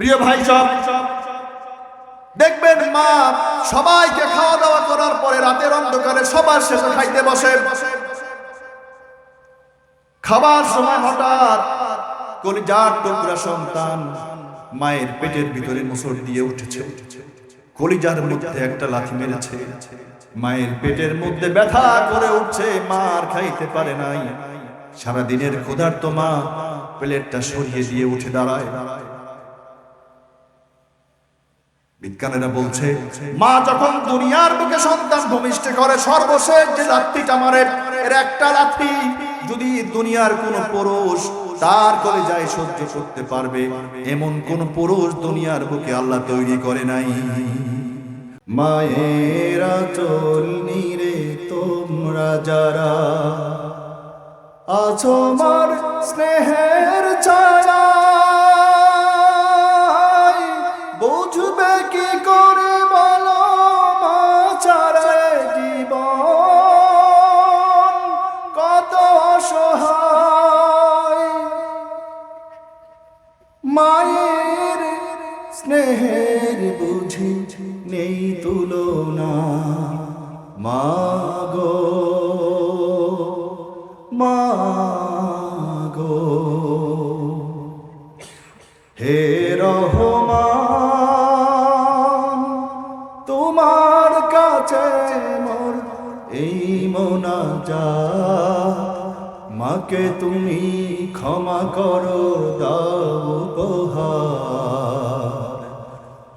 প্রিয় ভাই সব, দেখবেন মা সবাইকে খাওয়া দাওয়া করার পরে রাতের অন্ধকারে সবার শেষে খাইতে বসে। খাবার সময় হঠাৎ কলিজার টুকরা সন্তান মায়ের পেটের ভিতরে মুসর দিয়ে উঠেছে। কলিজার মধ্যে একটা লাথি মেরেছে। মায়ের পেটের মধ্যে ব্যথা করে উঠছে মার খাইতে পারে নাই। সারা দিনের ক্ষুধার্ত মা প্লেটটা সরিয়ে দিয়ে উঠে দাঁড়ায়। বিজ্ঞানীরা বলছে, মা যখন দুনিয়ার বুকে সন্তান ভূমিষ্ঠ করে, সর্বশেষ যে লাথিটা মারে, এর একটা লাথি যদি দুনিয়ার কোন পুরুষ তার করে যায় সহ্য করতে পারবে, এমন কোন পুরুষ দুনিয়ার বুকে আল্লাহ তৈরি করে নাই। মায়েরা চল নিরে তোমরা যারা আছো মার স্নেহের ছায়া স্নেহের বুঝি নেই তুলনা। মাগো মাগো হে রহমান, তোমার কাছে মোর এই মোনাজা মাকে তুমি ক্ষমা করো, দাও উপহার।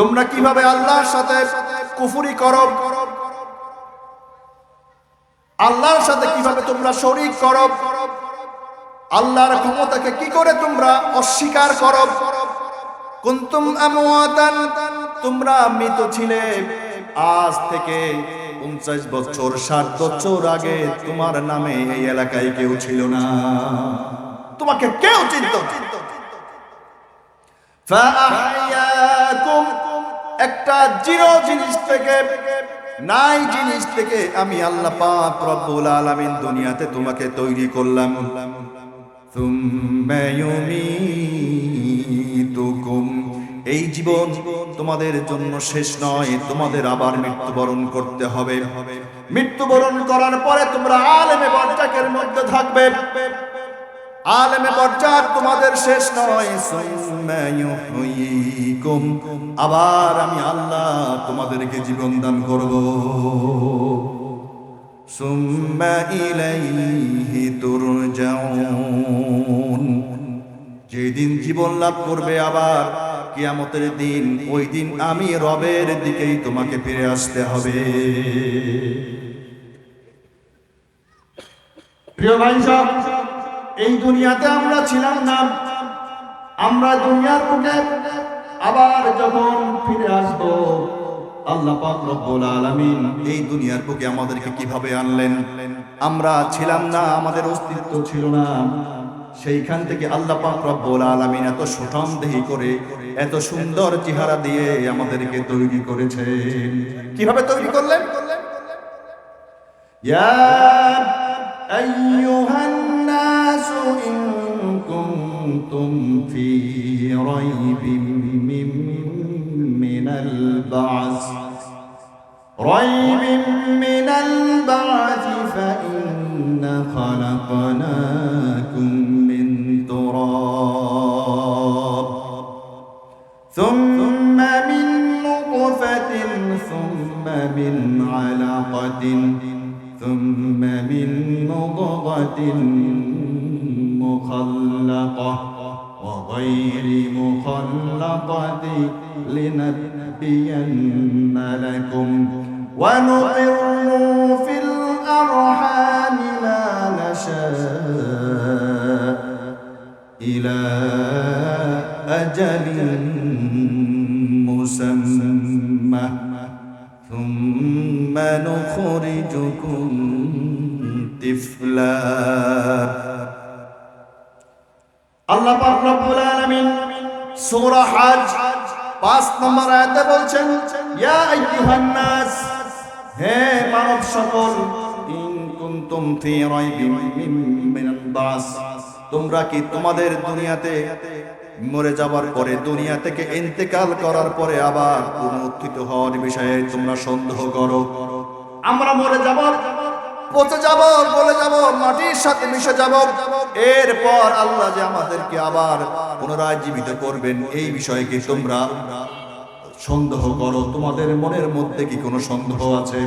তোমরা কীভাবে আল্লাহর সাথে কুফুরি করো? আল্লাহর সাথে কীভাবে তোমরা শরিক করো? আল্লাহর ক্ষমতাকে কি করে তোমরা অস্বীকার করো? কুন্তুম আমওয়াতান, তোমরা মৃত ছিলে। আজ থেকে পঞ্চাশ বছর, ষাট বছর আগে তোমার নামে এই এলাকায় কেউ ছিল না। তোমাকে কেউ চিনত ফাআহইয়াকুম একটা জিরো জিনিস থেকে, নাই জিনিস থেকে আমি আল্লাহ রব্বুল আলামিন দুনিয়াতে তোমাকে তৈরি করলাম। এই জীবন তোমাদের জন্য শেষ নয়, তোমাদের আবার মৃত্যুবরণ করতে হবে। মৃত্যুবরণ করার পরে তোমরা আলেমে বরজাকের মধ্যে থাকবে। আলেমে বরজাক তোমাদের শেষ নয়। আবার আমি আল্লাহ তোমাদেরকে জীবন দান করব। যেদিন জীবন লাভ করবে আবার কিয়ামতের দিন, ওই দিন আমি রবের দিকেই তোমাকে ফিরে আসতে হবে। প্রিয় ভাই সব এই দুনিয়াতে আমরা ছিলাম না। আমরা দুনিয়ার বুকে আবার যখন ফিরে আসব, আল্লাহ পাক রব্বুল আলামিন এই দুনিয়ার বুকে আমাদেরকে কীভাবে আনলেন? আমরা ছিলাম না, আমাদের অস্তিত্ব ছিল না। সেইখান থেকে আল্লাহ পাক রব্বুল আলামিন এত সুঠাম দেহি করে, এত সুন্দর চেহারা দিয়ে আমাদেরকে তৈরি করেছে। কীভাবে তৈরি করলেন? ইয়া আইয়ুহান كنتم في ريب من, البعث. ريب من البعث فإن خلقناكم من تراب. ثم من نطفة ثم من علقة ثم من مضغة مخلقة وغير مخلقة لنبين لكم ونقر في الأرحام ما نشاء إلى أجل مسمى ثم نخرجكم طفلا আল্লাহ পাক রব্বুল আলামিন সূরা হজ 5 নম্বর আয়াতে বলছেন, ইয়া আইয়ুহান নাস হে মানব সকল, ইন কুনতুম ফি রাইবিম মিনাল বাস, তোমরা কি তোমাদের দুনিয়াতে মরে যাবার পরে, দুনিয়া থেকে ইন্তেকাল করার পরে আবার পুনরুত্থিত হওয়ার বিষয়ে তোমরা সন্দেহ করো? আমরা মরে যাব পচে যাব, গলে যাব, মাটির সাথে মিশে যাব। এরপর আল্লাহ যে আমাদেরকে আবার পুনরায় জীবিত করবেন, এই বিষয়ে কি তোমরা সন্দেহ করো? তোমাদের মনের মধ্যে কি কোনো সন্দেহ আছে?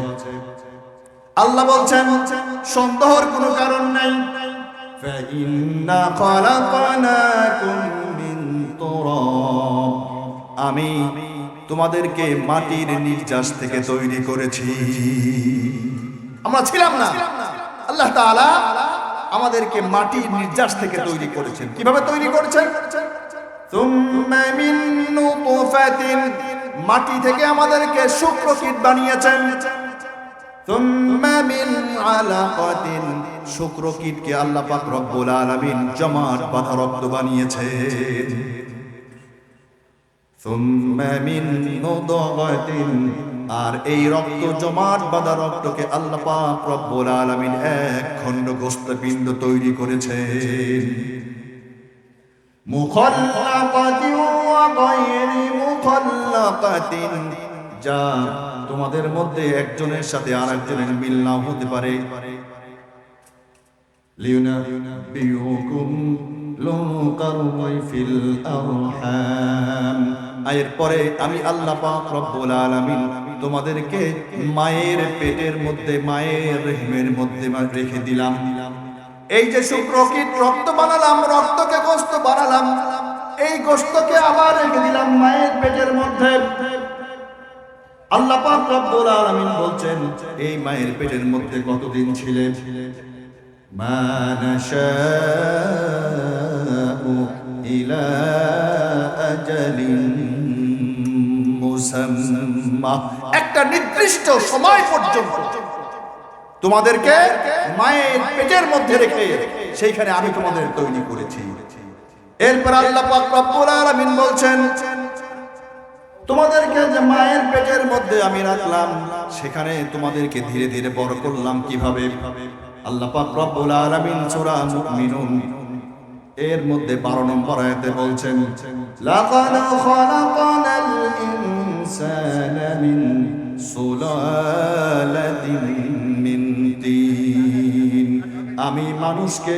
আল্লাহ বলছেন, সন্দেহর কোনো কারণ নাই। আমি তোমাদেরকে মাটির নির্যাস থেকে তৈরি করেছি। আমরা ছিলাম না। আল্লাহ তাআলা আমাদেরকে মাটির নির্যাস থেকে তৈরি করেছেন। কীভাবে তৈরি করেছেন? মাটি থেকে আমাদেরকে শুক্রকীট বানিয়েছেন। তুম্মা মিন আলাকাতিন। শুক্রকীটকে আল্লাহ পাক রব্বুল আলামিন জমাট বাঁধা রক্ত বানিয়েছেন। সুম্মা মিন নুদগাতিন আর এই রক্ত জমাট বাঁধা রক্তকে আল্লাহ পাক আলামিন এক খণ্ড গোস্তপিণ্ড তৈরি করেছে যা তোমাদের মধ্যে একজনের সাথে আর একজনের মিল নাও হতে পারে। লিউনাবিউকুম লুকারুই ফিল আরহাম। এর পরে আমি আল্লাহ পাক রব্বুল আলামিন তোমাদেরকে মায়ের পেটের মধ্যে, মায়ের রেহমের মধ্যে রেখে দিলাম। এই যে শুক্রকীট রক্ত বানালাম, রক্তকে গোস্ত বানালাম, এই গোস্তকে আবার রেখে দিলাম মায়ের পেটের মধ্যে। আল্লাহ পাক রব্বুল আলামিন বলছেন, এই মায়ের পেটের মধ্যে কতদিন ছিলেন মা ইলা মুসাম্মা একটা নির্দিষ্ট সময় পর্যন্ত তোমাদেরকে মায়ের পেটের মধ্যে রেখে সেইখানে আমি তোমাদের তৈরি করেছি। এরপর আল্লাহ পাক রব্বুল আলামিন বলছেন, তোমাদেরকে যে মায়ের পেটের মধ্যে আমি রাখলাম, সেখানে তোমাদেরকে ধীরে ধীরে বড় করলাম কীভাবে? আল্লাহ পাক রব্বুল আলামিন সূরা মুমিনুন এর মধ্যে 12 নম্বর আয়াতে বলছেন, লাকাদ খালাকানাল ইনসানা মিন সুলালাতিন মিন তিন আমি মানুষকে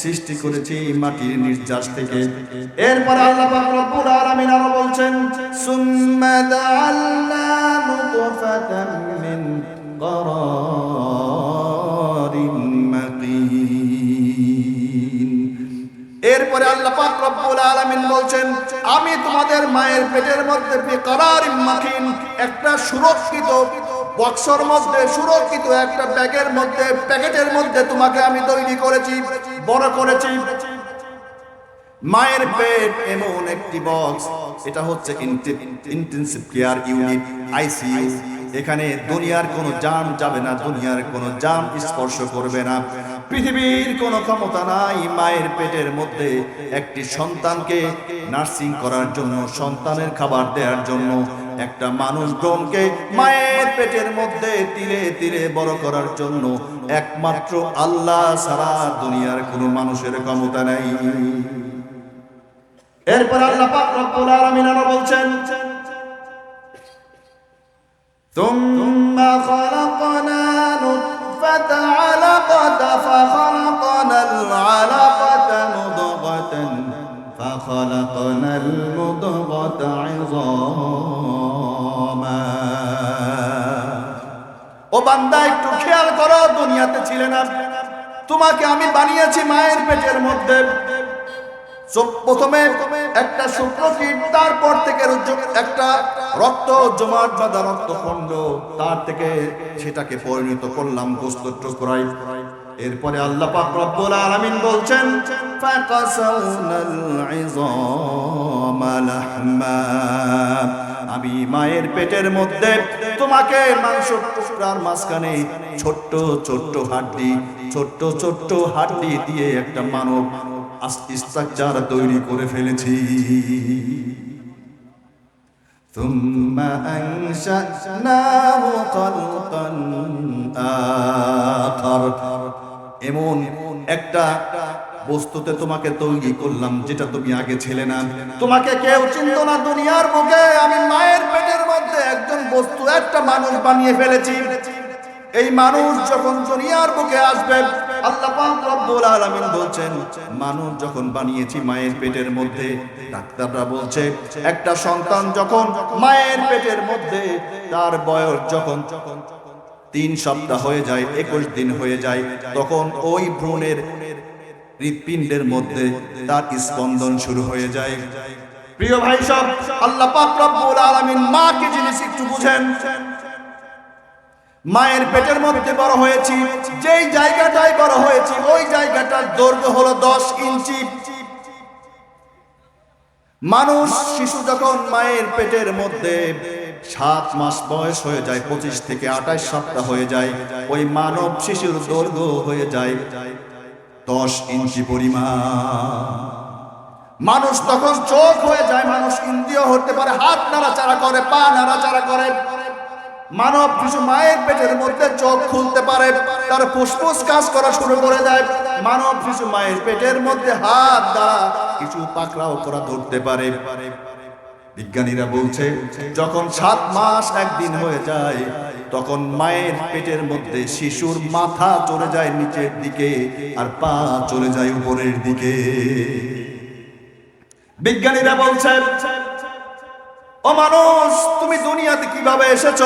সৃষ্টি করেছি মাটির নির্যাস থেকে এরপর আল্লাহ পাক রব্বুল আলামিন আরো বলছেন সুম্মা জাআলনা নুতফাতান মিন قرار এরপরে আল্লাহ পাক রব্বুল আলামিন বলছেন, আমি তোমাদের মায়ের পেটের মধ্যে মাকিন একটা সুরক্ষিত বক্সর মধ্যে, সুরক্ষিত একটা ব্যাগের মধ্যে, প্যাকেটের মধ্যে তোমাকে আমি তৈরি করেছি, বড় করেছি। মায়ের পেট এমন একটি বক্স, এটা হচ্ছে ইন্টেনসিভ কেয়ার ইউনিট, আইসিইউ। এখানে দুনিয়ার কোনো জান যাবে না, দুনিয়ার কোনো জান স্পর্শ করবে না। পৃথিবীর কোনো ক্ষমতা নাই মায়ের পেটের মধ্যে একটি সন্তানকে নার্সিং করার জন্য সন্তানের খাবার দেওয়ার জন্য একটা মানুষ গণকে মায়ের পেটের মধ্যে তিলে তিলে বড় করার জন্য একমাত্র আল্লাহ সারা দুনিয়ার কোনো মানুষের ক্ষমতা নাই এরপর আল্লাহ পাক রব্বুল আলামিন আরো বলছেন ثم خلقنا نطفة علقة فخلقنا العلقة مضغة فخلقنا المضغة عظاما ও বান্দা একটু খেয়াল করো দুনিয়াতে ছিলে না তোমাকে আমি বানিয়েছি মায়ের পেটের মধ্যে সব- প্রথমে একটা শুক্রকীট তারপর থেকে একটা রক্ত, জমাট বাঁধা রক্তখণ্ড, তার থেকে সেটাকে পরিণত করলাম গোস্ত টুকরাই এরপরে আল্লাহ পাক রব্বুল আলামিন বলছেন, ফাকাসাউনাল ইযাম লাহমা। আমি মায়ের পেটের মধ্যে তোমাকে মাংস টুকরার মাঝখানে ছোট্ট ছোট্ট হাড্ডি, ছোট্ট ছোট্ট হাড্ডি দিয়ে একটা মানব স্ট্রাকচার তৈরি করে ফেলেছি ثم أنشأناه خلقا آخر এমন একটা বস্তুতে তোমাকে তৈরি করলাম যেটা তুমি আগে ছিলে না তোমাকে কেউ চিনত না দুনিয়ার বুকে আমি মায়ের পেটের মধ্যে একজন বস্তু একটা মানুষ বানিয়ে ফেলেছি এই মানুষ যখন দুনিয়ার বুকে আসবে আল্লাহ পাক রব্বুল আলামিন বলছেন, মানুষ যখন বানিয়েছি মায়ের পেটের মধ্যে, ডাক্তাররা বলছে, একটা সন্তান যখন মায়ের পেটের মধ্যে, তার বয়স যখন তিন সপ্তাহ হয়ে যায়, একুশ দিন হয়ে যায়, তখন ওই ভ্রূণের হৃৎপিণ্ডের মধ্যে তার স্পন্দন শুরু হয়ে যায়। প্রিয় ভাই সব, আল্লাহ পাক রব্বুল আলামিন মা কি জিনিস একটু বুঝেন। মায়ের পেটের মধ্যে বড় হয়েছি, যেই জায়গাটায় বড় হয়েছি, ওই জায়গাটার দৈর্ঘ্য হলো দশ ইঞ্চি। মানুষ, শিশু যখন মায়ের পেটের মধ্যে সাত মাস বয়স হয়ে যায়, পঁচিশ থেকে আঠাশ সপ্তাহ হয়ে যায়, ওই মানব শিশুর দৈর্ঘ্য হয়ে যায় দশ ইঞ্চি পরিমাণ। মানুষ তখন চোখ হয়ে যায়, মানুষ ইন্দ্রিয় হতে পারে, হাত নাড়াচাড়া করে, পা নাড়াচাড়া করে। মানব শিশু মায়ের পেটের মধ্যে চোখ খুলতে পারে, তার ফুসফুস কাজ করা শুরু করে দেয়। মানব শিশু মায়ের পেটের মধ্যে হাত দ্বারা কিছু পাকড়াও করা ধরতে পারে। বিজ্ঞানীরা বলছে, যখন সাত মাস একদিন হয়ে যায়, তখন মায়ের পেটের মধ্যে শিশুর মাথা চলে যায় নিচের দিকে আর পা চলে যায় উপরের দিকে। বিজ্ঞানীরা বলছে ও মানুষ, তুমি দুনিয়াতে কীভাবে এসেছ?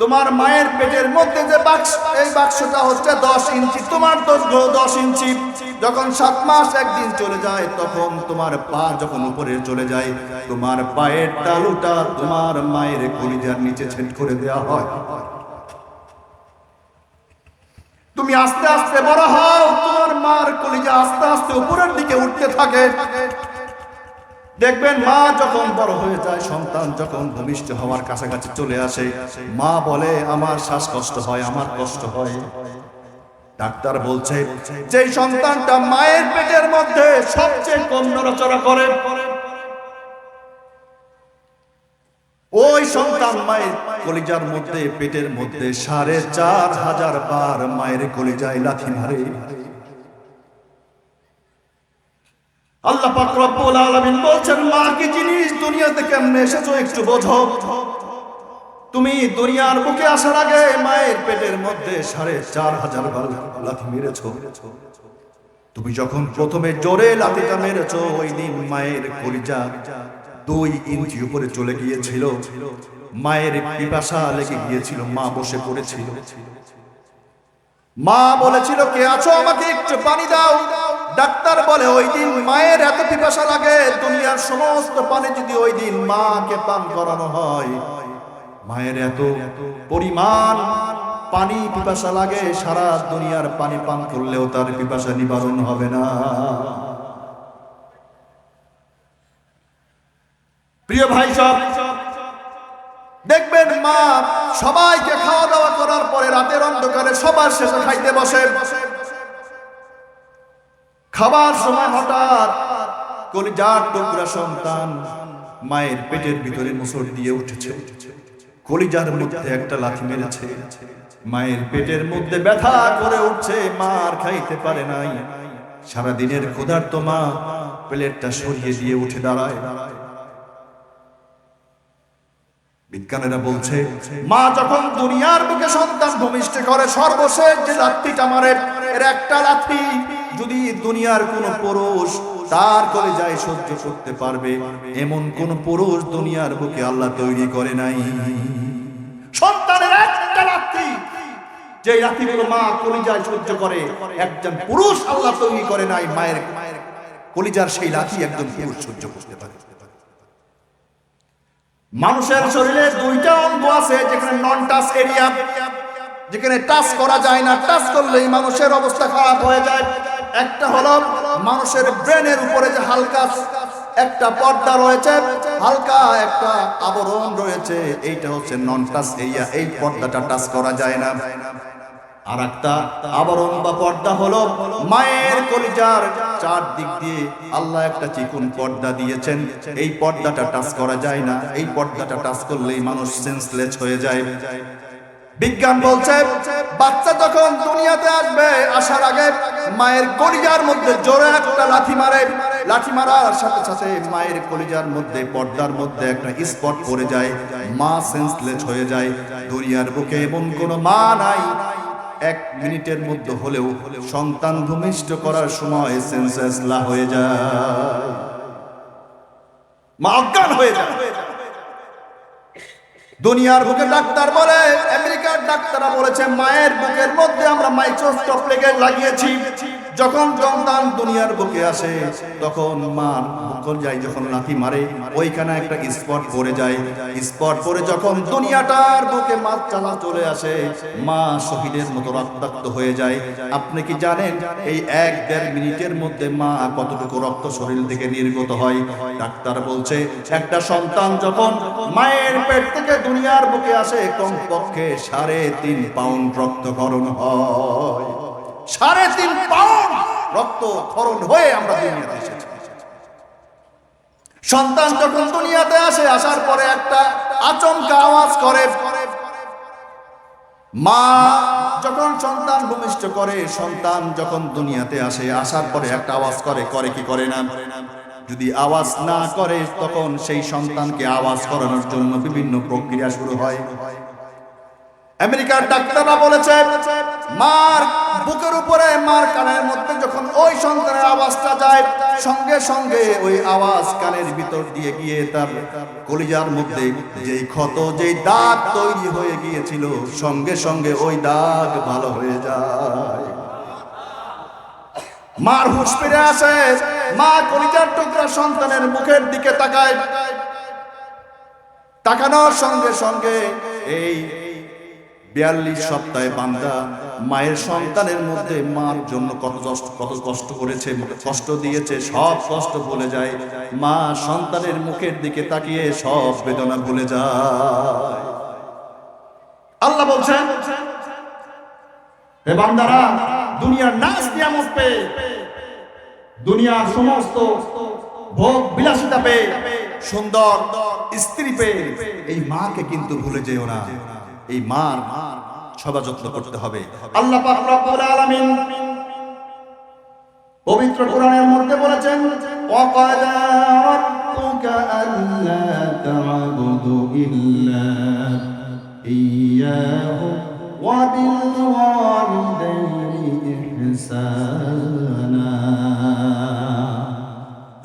তোমার মায়ের পেটের মধ্যে যে বাক্স, এই বাক্সটা হচ্ছে দশ ইঞ্চি। তোমার দৈর্ঘ্য দশ ইঞ্চি। যখন সাত মাস একদিন চলে যায়, তখন তোমার পা যখন উপরে চলে যায়, তোমার পায়ের তালুটা তোমার মায়ের কলিজার নিচে ছেদ করে দেওয়া হয়। তুমি আস্তে আস্তে বড় হও, তোমার মার কলিজা আস্তে আস্তে উপরের দিকে উঠতে থাকে। দেখবেন মা যখন বড় হয়ে যায়, সন্তান যখন ভূমিষ্ঠ হওয়ার কাছাকাছি চলে আসে, মা বলে, আমার শ্বাসকষ্ট হয়, আমার কষ্ট হয়। ডাক্তার বলছে যে সন্তানটা মায়ের পেটের মধ্যে সবচেয়ে কম নড়াচড়া করে, ওই সন্তান মায়ের কলিজার মধ্যে, পেটের মধ্যে সাড়ে চার হাজার বার মায়ের কলিজায় লাথি মারে। আল্লাহ পাক রব্বুল আলামিন বলছেন, মা, কি জিনিস দুনিয়াতে কেমনে এসেছ একটু বোঝো। তুমি দুনিয়ার বুকে আসার আগে মায়ের পেটের মধ্যে সাড়ে চার হাজার বার লাথি মেরেছো। তুমি যখন প্রথমে জোরে লাথিটা মেরেছ, ওই দিন মায়ের কলিজা দুই ইঞ্চি উপরে চলে গিয়েছিল। মায়ের পিপাসা লেগে গিয়েছিল, মা বসে পড়েছিল। মা বলেছিল, কে আছো আমাকে একটু পানি দাও। ডাক্তার বলে, ওই দিন মায়ের এত পিপাসা লাগে, দুনিয়ার সমস্ত পানি যদি ওই দিন মাকে পান করানো হয়। মায়ের এত পরিমাণ পানি পিপাসা লাগে, সারা দুনিয়ার পানি পান করলেও তার পিপাসা নিবারণ হবে না। প্রিয় ভাই সব, দেখবেন মা সবাইকে খাওয়া দাওয়া করার পরে রাতের অন্ধকারে সবার শেষে খাইতে বসে। খাবার সময় হঠাৎ কলিজার টুকরা সন্তান মায়ের পেটের ভিতরে মুসর দিয়ে উঠেছে। কলিজার মধ্যে একটা লাথি মেরেছে। মায়ের পেটের মধ্যে ব্যথা করে উঠছে মার খাইতে পারে নাই। সারা দিনের ক্ষুধার্ত মা প্লেটটা সরিয়ে দিয়ে উঠে দাঁড়ায়। বিজ্ঞানীরা বলছে, মা যখন দুনিয়ার বুকে সন্তান ভূমিষ্ঠ করে, সর্বশেষ যে লাথিটা মারে, এর একটা লাথি যদি দুনিয়ার কোন পুরুষ তার করে যায় সহ্য করতে পারবে, এমন কোন পুরুষ দুনিয়ার বুকে আল্লাহ তৈরি করে নাই। সন্তানের একটা লাথি যে লাথিগুলো মা কলিজায় সহ্য করে, একজন পুরুষ আল্লাহ তৈরি করে নাই, মায়ের কলিজার সেই লাথি একজন পুরুষ সহ্য করতে পারে। মানুষের শরীরে দুইটা অঙ্গ আছে, যেখানে নন টাচ এরিয়া যেখানে টাচ করা যায় না টাচ করলেই মানুষের অবস্থা খারাপ হয়ে যায়। একটা হলো মানুষের ব্রেনের উপরে যে হালকা একটা পর্দা রয়েছে, হালকা একটা আবরণ রয়েছে, এইটা হচ্ছে নন টাচ এরিয়া এই পর্দাটা টাচ করা যায় না। আর একটা আবরণ বা পর্দা হলো মায়ের কলিজার চার দিক দিয়ে আল্লাহ একটা চিকুন পর্দা দিয়েছেন। এই পর্দাটা টাচ করা যায় না, এই পর্দাটা টাচ করলেই মানুষ সেন্সলেস হয়ে যায়। বিজ্ঞান বলছে, বাচ্চা যখন দুনিয়াতে আসবে, আসার আগে মায়ের কলিজার মধ্যে জোরে একটা লাথি মারে। লাঠি মারার সাথে সাথে মায়ের কলিজার মধ্যে, পর্দার মধ্যে একটা স্পট পড়ে যায়। মা সেন্সলেস হয়ে যায়। দুনিয়ার বুকে এমন কোনো মা নাই। এক মিনিটের মধ্যে হলেও সন্তান ভূমিষ্ঠ করার সময় সেন্সেসলা হয়ে যায়। মা অজ্ঞান হয়ে যায়। দুনিয়ার বুকে ডাক্তার বলে আমেরিকার ডাক্তাররা বলেছে মায়ের বুকের মধ্যে আমরা মাইক্রোস্কোপ লেগে লাগিয়েছি। যখন সন্তান দুনিয়ার বুকে আসে, তখন মার বুকন যায় যখন লাথি মারে। ওইখানে একটা স্পট পড়ে যায়। স্পট পড়ে যখন দুনিয়াটার বুকে মাছ চালা চলে আসে, মা শহীদের মতো রক্তাক্ত হয়ে যায়। আপনি কি জানেন, এই এক দেড় মিনিটের মধ্যে মা কতটুকু রক্ত শরীর থেকে নির্গত হয়? ডাক্তার বলছে, একটা সন্তান যখন মায়ের পেট থেকে দুনিয়ার বুকে আসে, কমপক্ষে সাড়ে তিন পাউন্ড রক্তকরণ হয়। সাড়ে তিন পাউন্ড রক্ত ক্ষরণ হয়ে আমরা দুনিয়াতে এসেছি। সন্তান যখন দুনিয়াতে আসে, আসার পরে একটা আচমকা আওয়াজ করে। মা যখন সন্তান ভূমিষ্ঠ করে, সন্তান যখন দুনিয়াতে আসে, আসার পরে একটা আওয়াজ করে করে কি করে না? যদি আওয়াজ না করে, তখন সেই সন্তানকে আওয়াজ করানোর জন্য বিভিন্ন প্রক্রিয়া শুরু হয়। আমেরিকার ডাক্তাররা বলেছে, মার বুকের উপরে মার কানের মধ্যে যখন ওই সন্তানের আওয়াজটা যায়, সঙ্গে সঙ্গে ওই আওয়াজ কানের ভিতর দিয়ে গিয়ে তার কলিজার মধ্যে যেই ক্ষত, যেই দাগ তৈরি হয়ে গিয়েছিল, সঙ্গে সঙ্গে ওই দাগ ভালো হয়ে যায়। মার হুশ ফিরে আসে, মা কলিজার টুকরা সন্তানের মুখের দিকে তাকায়। তাকানোর সঙ্গে সঙ্গে এই বিয়াল্লিশ সপ্তাহে বান্দা মায়ের সন্তানের মধ্যে মার জন্য কত কষ্ট কষ্ট করেছে, কষ্ট দিয়েছে, সব কষ্ট ভুলে যায়। মা সন্তানের মুখের দিকে তাকিয়ে সব বেদনা ভুলে যায়। আল্লাহ বলছেন, হে বান্দারা, দুনিয়ার নাচ নিয়ামত পেয়ে, দুনিয়ার সমস্ত ভোগ বিলাসিতা পেয়ে, সুন্দর স্ত্রী পেয়ে, এই মাকে কিন্তু ভুলে যেও না। এই মার সবা যত্ন করতে হবে। আল্লাহ পাক রব্বুল আলামিন পবিত্র কোরআনের মধ্যে বলেছেন ওয়াকাদা রাব্বুকা আল্লা তা'বুদু ইল্লা ইয়াহু ওয়া বিল ওয়ালিদাইনি ইহসানা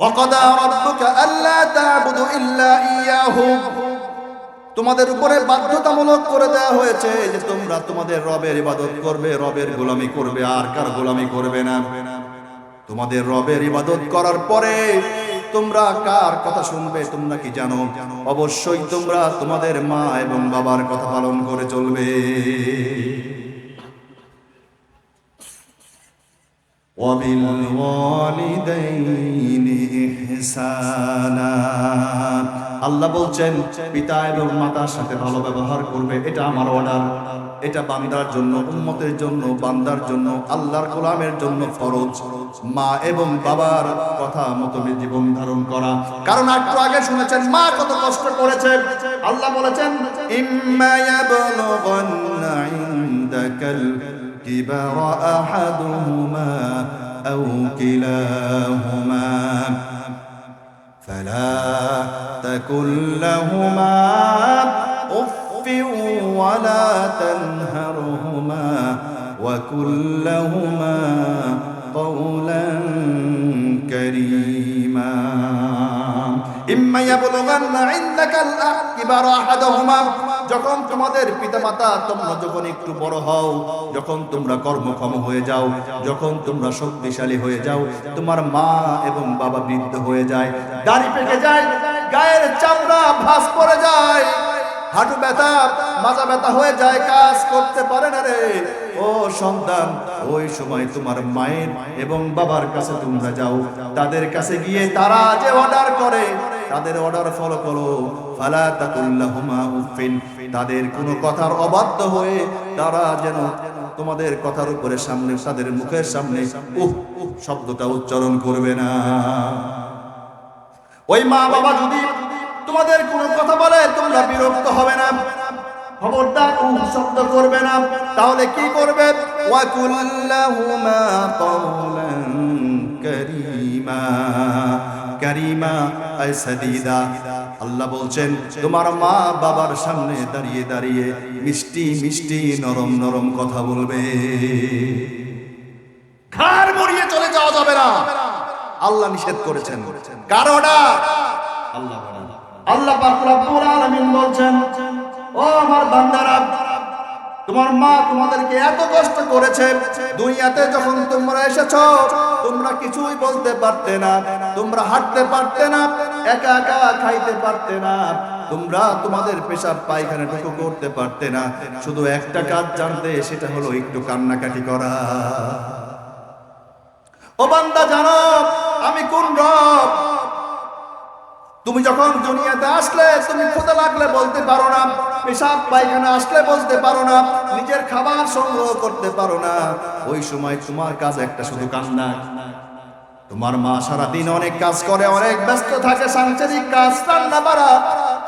ওয়াকাদা রাব্বুকা আল্লা তা'বুদু ইল্লা ইয়াহু তোমাদের উপরে বাধ্যতামূলক করে দেওয়া হয়েছে যে তোমরা তোমাদের রবের ইবাদত করবে রবের গোলামি করবে আর কার গোলামি করবে না তোমাদের রবের ইবাদত করার পরে তোমরা কার কথা শুনবে তোমরা কি জানো অবশ্যই তোমরা তোমাদের মা এবং বাবার কথা পালন করে চলবে وبالوالدين إحسانا আল্লাহ বলছেন, পিতা এবং মাতার সাথে ভালো ব্যবহার করবে, এটা আমার অর্ডার এটা বান্দার জন্য উন্মতের জন্য, বান্দার জন্য, আল্লাহর কোলামের জন্য ফরজ। মা এবং বাবার কথা মতো জীবন ধারণ করা। কারণ একটু আগে শুনেছেন, মা কত কষ্ট করেছে। আল্লাহ বলেছেন কিবা আহাদুহুমা আও কিলাহুমা। فلا تكن لهما أف ولا تنهرهما وكن لهما قولا যখন তোমাদের পিতামাতা তোমরা যখন একটু বড় হও, যখন তোমরা কর্মক্ষম হয়ে যাও, যখন তোমরা শক্তিশালী হয়ে যাও, তোমার মা এবং বাবা বৃদ্ধ হয়ে যায়, দাড়ি পেকে যায়, গায়ের চামড়া ভাস পড়ে যায়, হাঁটু ব্যথা, মাজা ব্যথা হয়ে যায়, কাজ করতে পারে না রে। ও সন্তান, ওই সময় তোমার মায়ের এবং বাবার কাছে তোমরা যাও, তাদের কাছে গিয়ে তারা যে অর্ডার করে তাদের অর্ডার ফলো করো। ফালা তাকুল্লাহুমা উফিন তাদের কোনো কথার অবাধ্য হয়ে তারা যেন তোমাদের কথার উপরে সামনে, তাদের মুখের সামনে উহ শব্দটা উচ্চারণ করবে না। ওই মা বাবা যদি তোমাদের কোনো কথা বলে, তোমরা বিরক্ত হবে না। খবরদার উহ শব্দ করবে না। তাহলে কি করবে? ওয়াকুল্লাহুমা কওলান কারীমা। কারিমা সাদিদা। আল্লাহ বলছেন, তোমার মা বাবার সামনে দাঁড়িয়ে দাঁড়িয়ে মিষ্টি মিষ্টি, নরম নরম কথা বলবে। ঘাড় মরিয়ে চলে যাওয়া যাবে না। আল্লাহ নিষেধ করেছেন। কারোটা আল্লাহ। আল্লাহ পাক রব্বুল আলামিন বলছেন, ও আমার বান্দারা তোমার মা তোমাদেরকে এত কষ্ট করেছে, দুনিয়াতে যখন তোমরা এসেছ, তোমরা কিছুই বলতে পারতে না, তোমরা হাঁটতে পারতে না, একা একা খাইতে পারতে না, তোমরা তোমাদের পেশাব পায়খানাটুকু করতে পারতে না। শুধু একটা কাজ জানতে, সেটা হলো একটু কান্নাকাটি করা। ও বান্দা জানো, আমি কোন রব? তুমি যখন দুনিয়াতে আসলে, তুমি ক্ষুদা লাগলে বলতে পারো না, পেশাব পায়খানা আসলে বলতে পারো না, নিজের খাবার সংগ্রহ করতে পারো না, ওই সময় তোমার কাজ একটা শুধু কান্না। তোমার মা সারাদিন অনেক কাজ করে, অনেক ব্যস্ত থাকে, সাংসারিক কাজ, রান্না বাড়া,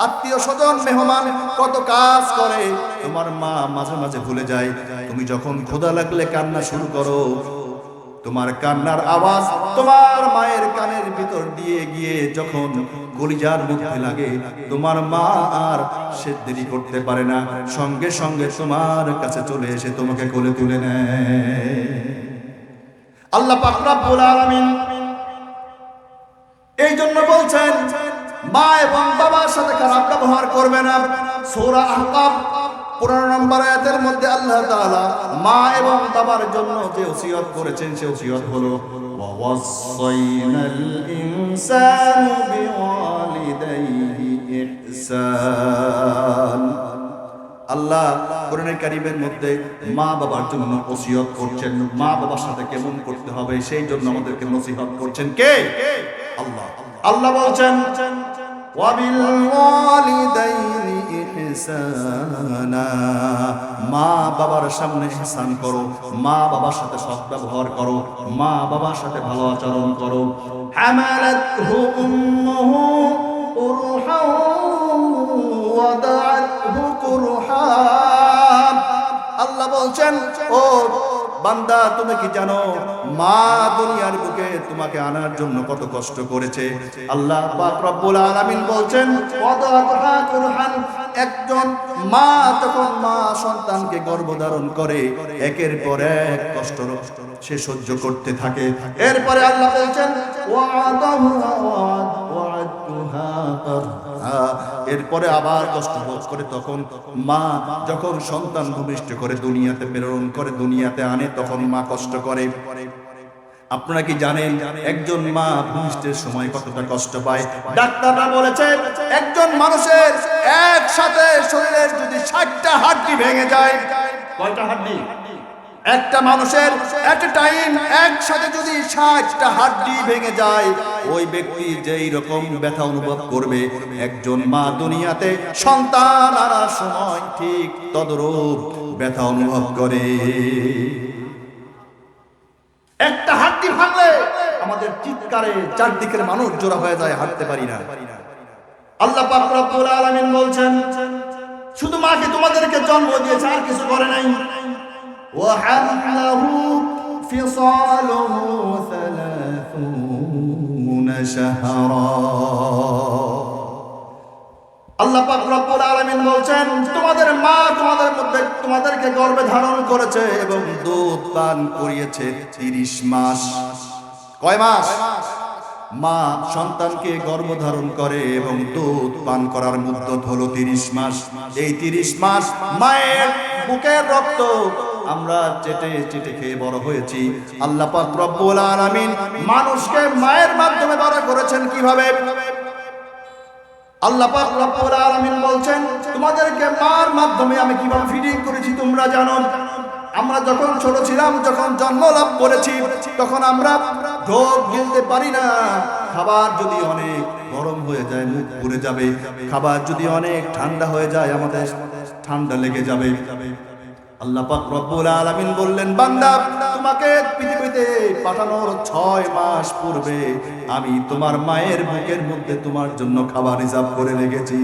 আত্মীয় স্বজন, মেহমান, কত কাজ করে। তোমার মা মাঝে মাঝে ভুলে যায়, তুমি যখন ক্ষুদা লাগলে কান্না শুরু করো তোমার কান্নার আওয়াজ তোমার মায়ের কানের ভিতর দিয়ে গিয়ে যখন কলিজার মধ্যে লাগে, তোমার মা আর সে দেরি করতে পারে না। সঙ্গে সঙ্গে তোমার কাছে চলে এসে তোমাকে কোলে তুলে নেয়। আল্লাহ পাক রব্বুল আলামিন এই জন্য বলছেন, মা এবং বাবার সাথে খারাপ ব্যবহার করবে না। সূরা আহকাফ পনেরো নম্বর আয়াতের মধ্যে আল্লাহ তাআলা মা এবং বাবার জন্য যে ওসিয়ত করেছেন, সে ওসিয়ত হলো ওয়াসাইনাল ইনসানু বিওয়ালিদাইহি ইহসান। আল্লাহ কোরআনের কারিমের মধ্যে মা বাবার জন্য ওসিয়ত করছেন। মা বাবার সাথে কেমন করতে হবে, সেই জন্য আমাদেরকে নসিহত করছেন কে? আল্লাহ। আল্লাহ বলছেন, ওয়াবিল ওয়ালিদাইনি ইহসানা মা বাবার সামনে ইহসান করো, মা বাবার সাথে সৎ ব্যবহার করো, মা বাবার সাথে ভালো আচরণ করো। হামালাতহু উম্মুহু কুরহা ওয়াদাআতহু কুরহা আল্লাহ বলছেন, ও বান্দা, তুমি কি জানো? মা দুনিয়ার বুকে তোমাকে আনার জন্য কত কষ্ট করেছে। আল্লাহ পাক রব্বুল আলামিন বলছেন ওয়াদাআতহা কুরহান একজন মা তখন মা সন্তানকে গর্ভধারণ করে, একের পর এক কষ্ট সে সহ্য করতে থাকে। এরপরে আল্লাহ বলছেন, ওয়াদাহু ওয়াদ, ওয়াদতুহা। এরপরে আবার কষ্ট বোধ করে তখন মা যখন সন্তান ভূমিষ্ঠ করে দুনিয়াতে প্রেরণ করে, দুনিয়াতে আনে, তখন মা কষ্ট করে। আপনারা কি জানেন, একজন মা ভূমিষ্ঠের সময় কতটা কষ্ট পায়? ডাক্তাররা বলেছে, একজন মানুষের একসাথে শরীরের যদি ষাটটা হাড্ডি ভেঙে যায়, কয়টা হাড্ডি? একটা মানুষের এট টাইম একসাথে যদি ষাটটা হাড্ডি ভেঙে যায়, ওই ব্যক্তি যেই রকম ব্যথা অনুভব করবে, একজন মা দুনিয়াতে সন্তান আনার সময় ঠিক তদরূপ ব্যথা অনুভব করে। একটা হাড্ডি ভাঙলে আমাদের চিৎকারে চারদিকের মানুষ জোড়া হয়ে যায়, হাঁটতে পারি না। আল্লাহ পাক আলামিন বলছেন, শুধু মাকে তোমাদেরকে জন্ম দিয়েছে, আর কিছু করে নাই? وحمله فصاله ثلاثون شهرا আল্লাহ পাক রব্বুল আলামিন বলছেন তোমাদের মা তোমাদের মধ্যে তোমাদেরকে গর্ভে ধারণ করেছে এবং দুধ পান করিয়েছে 30 মাস কয় মাস মা সন্তানকে গর্ভধারণ করে এবং দুধ পান করার মুদ্দত হলো 30 মাস এই 30 মাস মায়ের বুকের রক্ত আমরা চেটে চেটে খেয়ে বড় হয়েছি। আল্লাহ পাক রব্বুল আলামিন মানুষকে মায়ের মাধ্যমে বড় করেছেন কীভাবে? আল্লাহ পাক রব্বুল আলামিন বলছেন, তোমাদেরকে মার মাধ্যমে আমি কীভাবে ফিডিং করেছি তোমরা জানো? আমরা যখন ছোট ছিলাম, যখন জন্ম লাভ করেছি, তখন আমরা ঢোক গিলতে পারি না। খাবার যদি অনেক গরম হয়ে যায়, মুখ পুড়ে যাবে। খাবার যদি অনেক ঠান্ডা হয়ে যায়, আমাদের ঠান্ডা লেগে যাবে। আল্লাহ পাক রব্বুল আলামিন বললেন, বান্দা, তোমাকে পৃথিবীতে পাঠানোর ছয় মাস পূর্বে আমি তোমার মায়ের বুকের মধ্যে তোমার জন্য খাবার হিসাব করে রেখেছি।